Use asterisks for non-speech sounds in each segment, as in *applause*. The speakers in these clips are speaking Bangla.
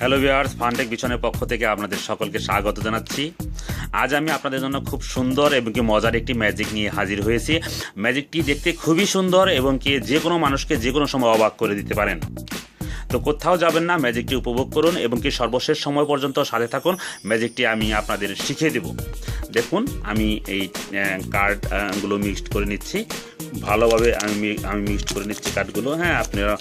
হ্যালো ভিউয়ার্স ফানটেক বিছনের পক্ষ থেকে আপনাদের সকলকে স্বাগত জানাচ্ছি। আজ আমি আপনাদের জন্য খুব সুন্দর এবং কি মজার একটি ম্যাজিক নিয়ে হাজির হয়েছি। ম্যাজিকটি দেখতে খুবই সুন্দর এবং কি যে কোনো মানুষকে যে কোনো সময় অবাক করে দিতে পারেন। তো কোথাও যাবেন না। ম্যাজিকটি উপভোগ করুন এবং কি সর্বশেষ সময় পর্যন্ত সাথে থাকুন। ম্যাজিকটি আমি আপনাদের শিখিয়ে দেব। দেখুন, আমি এই কার্ডগুলো মিক্সড করে নিচ্ছি। ভালোভাবে আমি আমি মিক্সড করে নিচ্ছি কার্ডগুলো হ্যাঁ আপনারা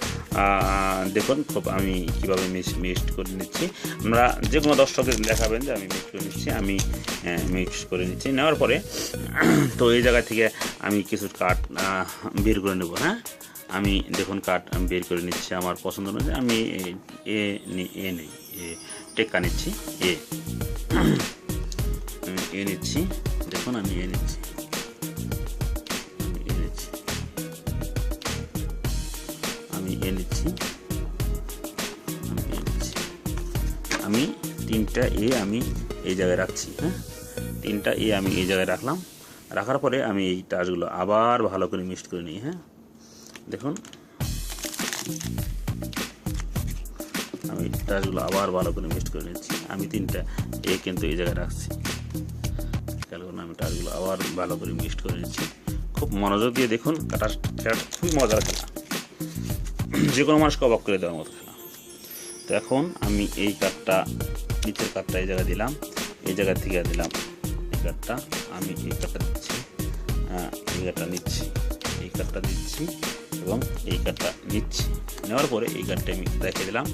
দেখুন, খুব আমি কীভাবে মিক্সড করে নিচ্ছি। আমরা যে কোনো দর্শকের দেখাবেন যে আমি মিক্স করে নিচ্ছি, আমি মিক্স করে নিচ্ছি। নেওয়ার পরে, তো এই জায়গা থেকে আমি কিছু কার্ড বের করে নেব হ্যাঁ? আমি দেখুন কাঠ আমি বের করে নিচ্ছি, আমার পছন্দ অনুযায়ী আমি এ- এ নি- এ নেই, এ, টেক্কা নিচ্ছি, এ। আমি এ নিচ্ছি, দেখুন আমি এ নিচ্ছি। আমি এ নিচ্ছি। আমি তিনটা এ আমি এই জায়গায় রাখছি হ্যাঁ? তিনটা এ আমি এই জায়গায় রাখলাম। রাখার পরে আমি এই টাচগুলো আবার ভালো করে মিক্সড করে নিই হ্যাঁ? দেখুন। আমি টাচগুলো আবার ভালো করে মিক্সড করে নিচ্ছি। আমি তিনটা, এ কিন্তু এই জায়গায় রাখছি। খেয়াল আমি টাচগুলো আবার ভালো করে মিক্সড করে নিচ্ছি। খুব মনোযোগ দিয়ে দেখুন, কাটা খেলাটা খুবই মজার খেলা। যে কোনো মানুষকে অবাক করে দেওয়ার মতো খেলা। তো এখন আমি এই কাঠটা নিচের কাঠটা এই জায়গায় দিলাম। এই জায়গা থেকে দিলাম এই কাঠটা আমি এই কাঠটা দিচ্ছি। হ্যাঁ এই কাঠটা নিচ্ছি। এই কাঠটা দিচ্ছি। এবং এই কাঠটা নিচ্ছি। নেওয়ার পরে এই কাঠটা আমি দেখে দিলাম।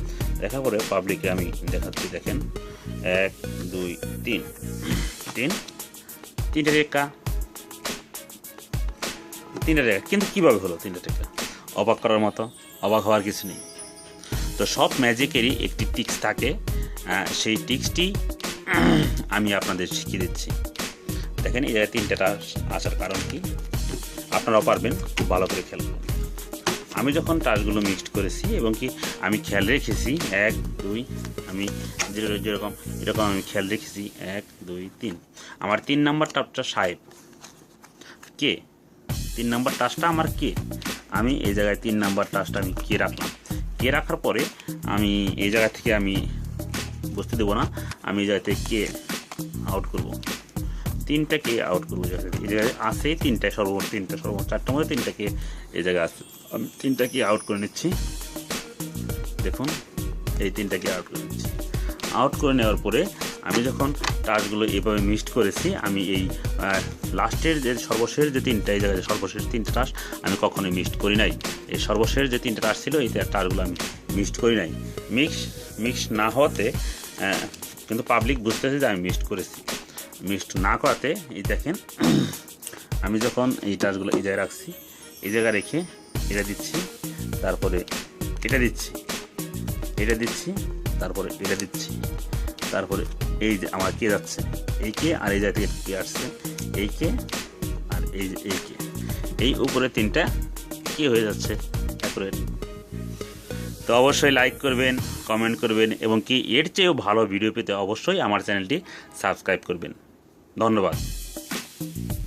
দেখার পরে পাবলিকে আমি দেখাচ্ছি, দেখেন। এক, দুই, তিন। তিন? তিনটে রেখা তিনটে রেখা কিন্তু কীভাবে হলো তিনটে রেখা অবাক করার মতো, অবাক হওয়ার কিছু নেই। তো সব ম্যাজিকেরই একটি টিক্স থাকে। সেই টিক্সটি *clears throat* আমি আপনাদের শিখিয়ে দিচ্ছি। দেখেন, এই জায়গায় তিনটেটা আসার কারণ কি? আপনারাও পারবেন, খুব ভালো করে খেয়াল করুন। আমি যখন টাচগুলো মিক্সড করেছি এবং কি আমি খেয়াল রেখেছি, এক, দুই, আমি যেরকম, এরকম আমি খেয়াল রেখেছি, এক, দুই, তিন। আমার তিন নাম্বার টাপটা সাহেব। কে? তিন নাম্বার টাচটা আমার কে? আমি এই জায়গায় তিন নাম্বার টাচটা আমি কে রাখলাম? কে রাখার পরে আমি এই জায়গা থেকে আমি বুঝতে দেবো না, আমি এই জায়গা থেকে কে আউট করব? তিনটাকে আউট করব? এই জায়গায় এই জায়গায় আছে তিনটায় সর্বমোট তিনটা, সর্বমোট চারটার মধ্যে তিনটাকে এই জায়গায় আছে। আমি তিনটাকে আউট করে নিচ্ছি? দেখুন, এই তিনটা তিনটাকে আউট করে নিচ্ছি। আউট করে নেওয়ার পরে আমি যখন টাচগুলো এভাবে মিক্সড করেছি, আমি এই লাস্টের যে সর্বশেষ যে তিনটা, এই জায়গায় সর্বশেষ তিনটা টাস আমি কখনোই মিক্সড করি নাই। এই সর্বশেষ যে তিনটা টাস ছিল, এই টাসগুলো আমি মিক্সড করি নাই। মিক্স মিক্স না হওয়াতে কিন্তু পাবলিক বুঝতেছে যে আমি মিক্সড করেছি। মিক্সড না করাতে, এই দেখেন, আমি যখন এই টাচগুলো এই জায়গায় রাখছি, এই জায়গায় রেখে এটা দিচ্ছি, তারপরে এটা দিচ্ছি এটা দিচ্ছি, তারপরে এটা দিচ্ছি, তারপরে এই যে আমার কে যাচ্ছে, এই কে আর এই জায়গা থেকে কে আসছে, এই কে আর এই এই কে। এই উপরে তিনটা কি হয়ে যাচ্ছে অ্যাকুরেট তো অবশ্যই লাইক করবেন কমেন্ট করবেন, এবং কি এর চেয়েও ভালো ভিডিও পেতে অবশ্যই আমার চ্যানেলটি সাবস্ক্রাইব করবেন। धन्यवाद।